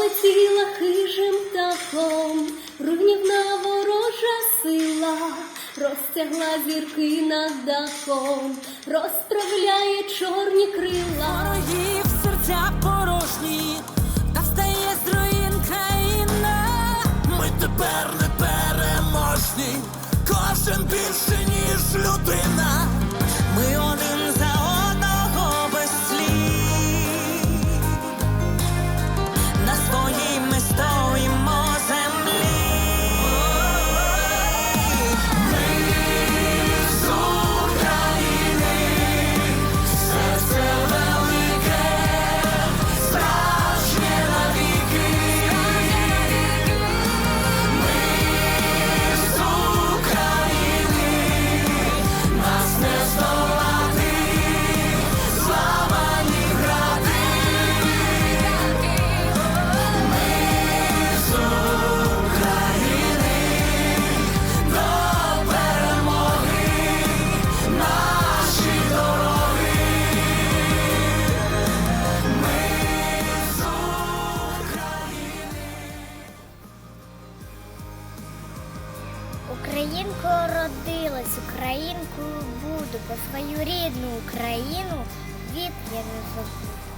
полетіла хижим птахом, руйнівна ворожа сила, розтягла зірки над дахом, розправляє чорні крила. Ворогів серця порожні, та встає з руїн країна. Ми тепер не переможні, кожен більше, ніж людина. Українкою родилась, українкою буду, по свою рідну Україну від я не забуду.